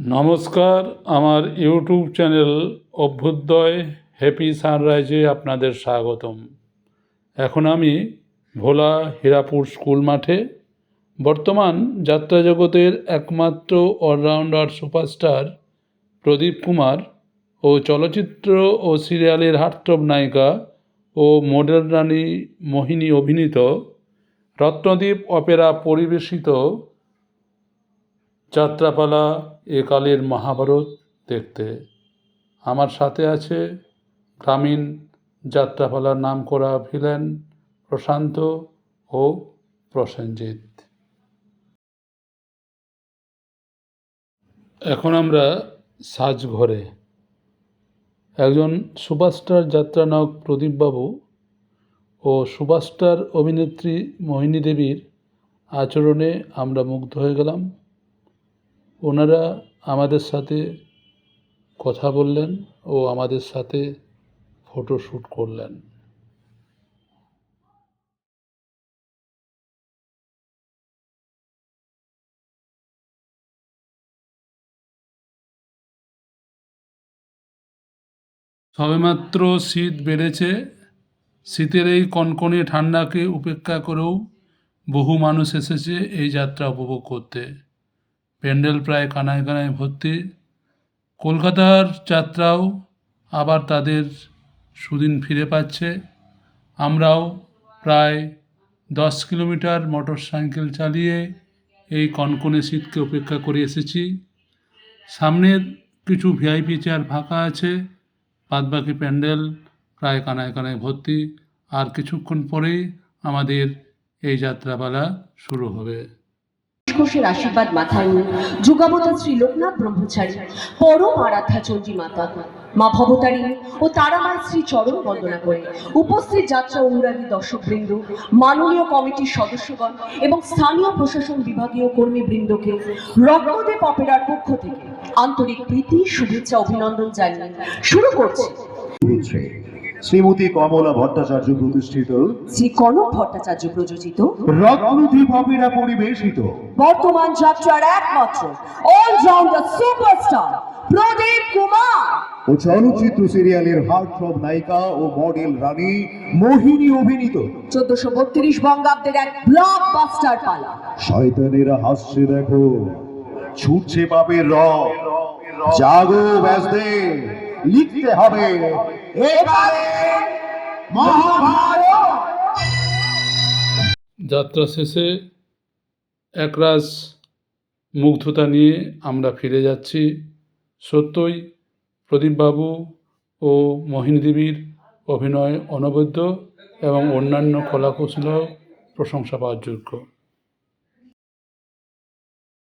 নমস্কার, আমার YouTube channel Abhyuday happy সানরাইজে আপনাদের স্বাগতম। এখন আমি ভোলা হীরাপুর স্কুল মাঠে। বর্তমান যাত্রা জগতের একমাত্র অলরাউন্ডার সুপারস্টার প্রদীপ কুমার ও চলচ্চিত্র ও সিরিয়ালের হার্টথ্রব নায়িকা ও মডেল রানী মোহিনী অভিনীত রত্নদ্বীপ অপেরা পরিবেশিত যাত্রাপালা একালের মহাভারত দেখতে। আমার সাথে আছে গ্রামীণ যাত্রাপালার নাম করা ভিলেন প্রশান্ত ও প্রসেনজিৎ। এখন আমরা সাজঘরে। একজন সুপারস্টার যাত্রানায়ক প্রদীপবাবু ও সুপারস্টার অভিনেত্রী মোহিনী দেবীর আচরণে আমরা মুগ্ধ হয়ে গেলাম। ওনারা আমাদের সাথে কথা বললেন ও আমাদের সাথে ফটোশ্যুট করলেন। সবেমাত্র শীত বেড়েছে, শীতের এই কনকনে ঠান্ডাকে উপেক্ষা করেও বহু মানুষ এসেছে এই যাত্রা উপভোগ করতে। প্যান্ডেল প্রায় কানায় কানায় ভর্তি। কলকাতার যাত্রাও আবার তাদের সুদিন ফিরে পাচ্ছে। আমরাও প্রায় দশ কিলোমিটার মোটর সাইকেল চালিয়ে এই কনকনে শীতকে উপেক্ষা করে এসেছি। সামনের কিছু ভিআইপি চেয়ার ফাঁকা আছে, বাদবাকি প্যান্ডেল প্রায় কানায় কানায় ভর্তি। আর কিছুক্ষণ পরেই আমাদের এই যাত্রাপালা শুরু হবে। ঘোষের আশীর্বাদ মাথায় নিয়ে যুগাবতার শ্রী লোকনাথ ব্রহ্মচারী, পরম আরাধ্যা চণ্ডী মাতা। মা ভবতারিণী ও তারামার শ্রী চরণ বন্দনা করে উপস্থিত যাত্রা অনুরাগী দর্শকবৃন্দ, মাননীয় কমিটির সদস্যগণ এবং স্থানীয় প্রশাসন বিভাগীয় কর্মীবৃন্দকে রত্নদেব অপেরার পক্ষ থেকে আন্তরিক প্রীতি, শুভেচ্ছা, অভিনন্দন জানিয়ে শুরু করছে। শ্রীমতী কমলা ভট্টাচার্য প্রতিষ্ঠিত। শ্রী কনক ভট্টাচার্য প্রযোজিত। রত্নদ্বীপ অপেরা পরিবেশিত। বর্তমান যাত্রার একমাত্র অলরাউন্ডার সুপারস্টার প্রদীপ কুমার। ও চলচ্চিত্র সিরিয়ালের হার্টথ্রব নায়িকা ও মডেল রানী মোহিনী অভিনীত। চোদ্দশো বত্রিশ বঙ্গাব্দের এক ব্লক বাস্টার পালা। শয়তানেরা হাসছে দেখো ছুটছে পাপের রব। জাগো ব্যাসদে লিখতে হবে। যাত্রা শেষে একরাশ মুগ্ধতা নিয়ে আমরা ফিরে যাচ্ছি। সত্যই প্রদীপবাবু ও মোহিনী দেবীর অভিনয় অনবদ্য এবং অন্যান্য কলাকৌশলও প্রশংসা পাওয়ার যোগ্য।